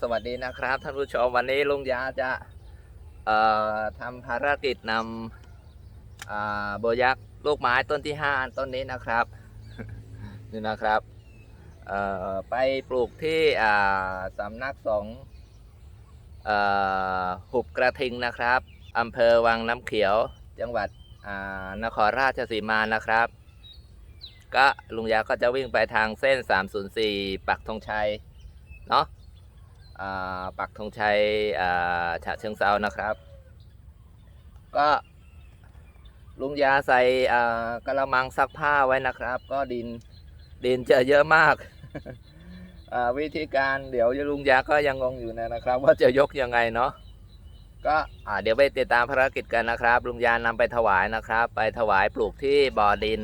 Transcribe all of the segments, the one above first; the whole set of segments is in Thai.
สวัสดีนะครับท่านผู้ชมวันนี้ลุงยาจะทำภารกิจนำโบยักษ์ลูกไม้ต้นที่ห้าต้นนี้นะครับนี่นะครับไปปลูกที่สำนักสงฆ์หุบกระทิงนะครับอำเภอวังน้ำเขียวจังหวัดนครราชสีมานะครับ ก็ลุงยาก็จะวิ่งไปทางเส้น 304 ปักธงชัย เนาะปักธงชัยฉะเชิงเซานะครับ ก็ลุงยาใส่กระมังซักผ้าไว้นะครับ ก็ดินดินจะเยอะมาก วิธีการเดี๋ยวลุงยาก็ยังงงอยู่นะนะครับ ว่าจะยกยังไงเนาะก็เดี๋ยวไปติดตามภารกิจกันนะครับ ลุงยานำไปถวายนะครับ ไปถวายปลูกที่บ่อดิน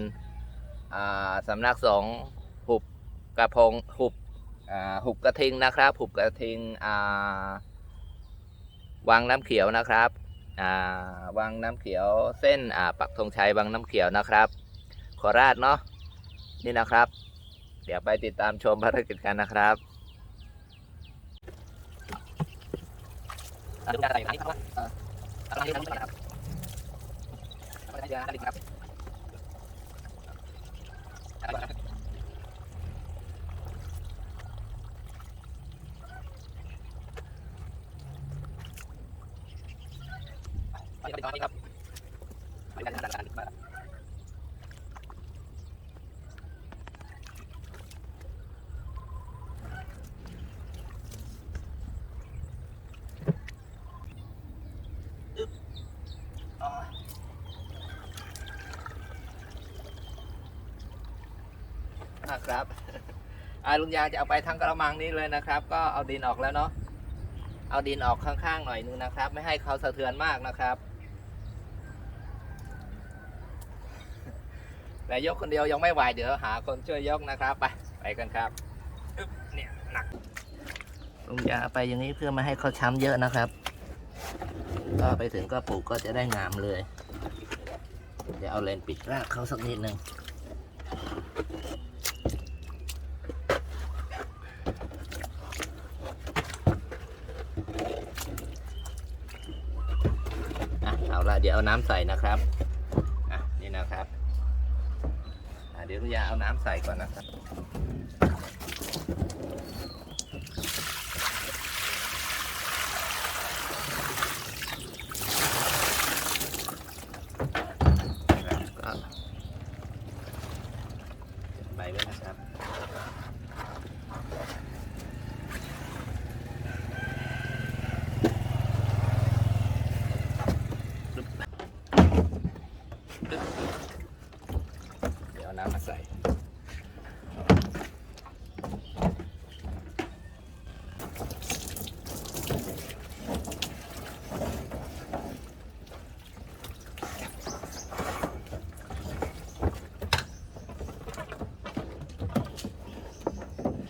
อ่าสำนักสงฆ์หุบกระพงหุบ หุบกระทิงนะครับ หุบกระทิงอ่าวังน้ำเขียวนะครับอ่าวังน้ำเขียวเส้นอ่าปักธงชัยวังน้ำเขียวนะครับโคราชเนาะนี่นะครับ เดี๋ยวไปติดตามชมภารกิจกันนะครับดูอะไรอยู่ครับอะไรนะครับครับ ไปกันครับไปกันครับนะครับอาลุงยาจะเอาไปทั้งกระมังนี้เลยนะครับ ก็เอาดินออกแล้วเนาะเอาดินออกข้างๆหน่อยนึงนะครับ ไม่ให้เขาสะเทือนมากนะครับ แต่ยกคนเดียวยังไม่ไหวเดี๋ยวหาคนช่วยยกนะครับไปไปกันครับเนี่ยหนักลุงยาไปอย่างนี้เพื่อไม่ให้เขาช้ำเยอะนะครับ ก็ไปถึงก็ปลูกก็จะได้งามเลยเดี๋ยวเอาเลนปิดรากเขาสักนิดนึงอะเอาละเดี๋ยวเอาน้ำใส่นะครับอะนี่นะครับอะเดี๋ยวลุงยาเอาน้ำใส่ก่อนนะครับก็ไปด้วยนะครับ เดี๋ยวเอา น้ำมาใส่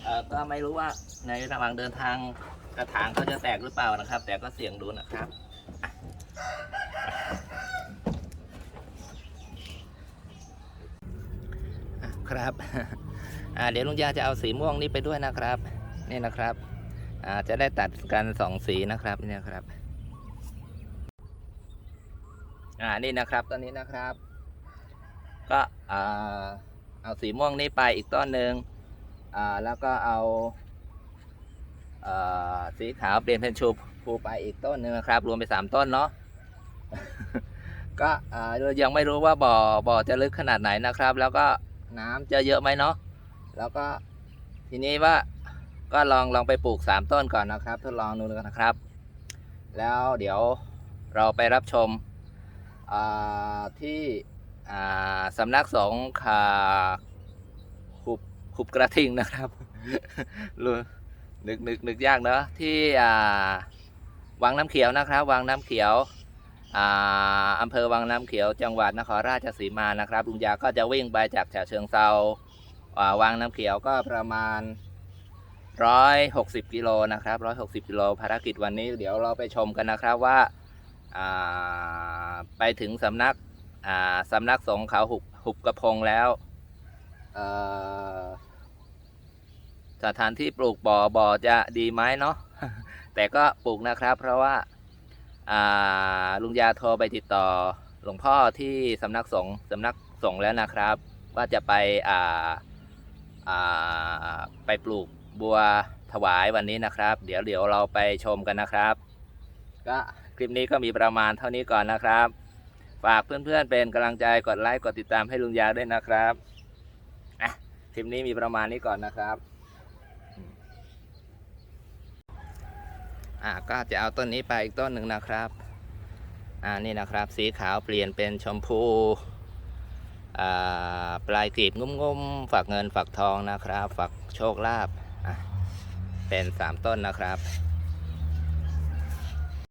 เออก็ไม่รู้ว่าในระหว่างเดินทางกระถางเขาจะแตกหรือเปล่านะครับ แต่ก็เสี่ยงดูนะครับอะอะ ครับเดี๋ยวลุงยาจะเอาสีม่วงนี้ไปด้วยนะครับ นี่นะครับจะได้ตัดกันสองสีนะครับนี่นะครับอ่านี่นะครับตอนนี้นะครับ ก็เอาสีม่วงนี้ไปอีกต้นหนึ่งอ่าแล้วก็เอาสีขาวเปลี่ยนเป็นชูภูไปอีกต้นหนึ่งนะครับ รวมไปสามต้นเนาะก็ยังไม่รู้ว่าบ่อบ่อจะลึกขนาดไหนนะครับ แล้วก็ น้ำจะเยอะไหมเนาะแล้วก็ทีนี้ว่าก็ลองลองไปปลูกสามต้นก่อนนะครับ ทดลองดูนะครับ แล้วเดี๋ยวเราไปรับชมที่สำนักสงฆ์ขาหุบขุบกระทิงนะครับรู้นึกนึกนึกยากเนอะที่อ่าวังน้ำเขียวนะครับ วังน้ำเขียว อำเภอวังน้ำเขียวจังหวัดนครราชสีมานะครับลุงยาก็จะวิ่งไปจากฉะเชิงเซาาวังน้ำเขียวก็ประมาณร้อยหกสิบกิโลนะครับร้อยหกสิบกิโลภารกิจวันนี้เดี๋ยวเราไปชมกันนะครับว่าาไปถึงสำนักสำนักสงฆ์เขาหุบหุบกระพงแล้วสถานที่ปลูกบ่อบ่อจะดีไหมเนาะแต่ก็ปลูกนะครับเพราะว่า ลุงยาโทรไปติดต่อหลวงพ่อที่สำนักสงฆ์สำนักสงฆ์แล้วนะครับ ว่าจะไปอ่าอ่าไปปลูกบัวถวายวันนี้นะครับ เดี๋ยวเดี๋ยวเราไปชมกันนะครับ ก็คลิปนี้ก็มีประมาณเท่านี้ก่อนนะครับ ฝากเพื่อนๆเป็นกำลังใจกดไลค์กดติดตามให้ลุงยาด้วยนะครับอะคลิปนี้มีประมาณนี้ก่อนนะครับอืม อ่าก็จะเอาต้นนี้ไปอีกต้นหนึ่งนะครับอ่านี่นะครับ สีขาวเปลี่ยนเป็นชมพูอ่าปลายกลีบงุ้มๆฝักเงินฝักทองนะครับ ฝักโชคลาภอะเป็นสามต้นนะครับ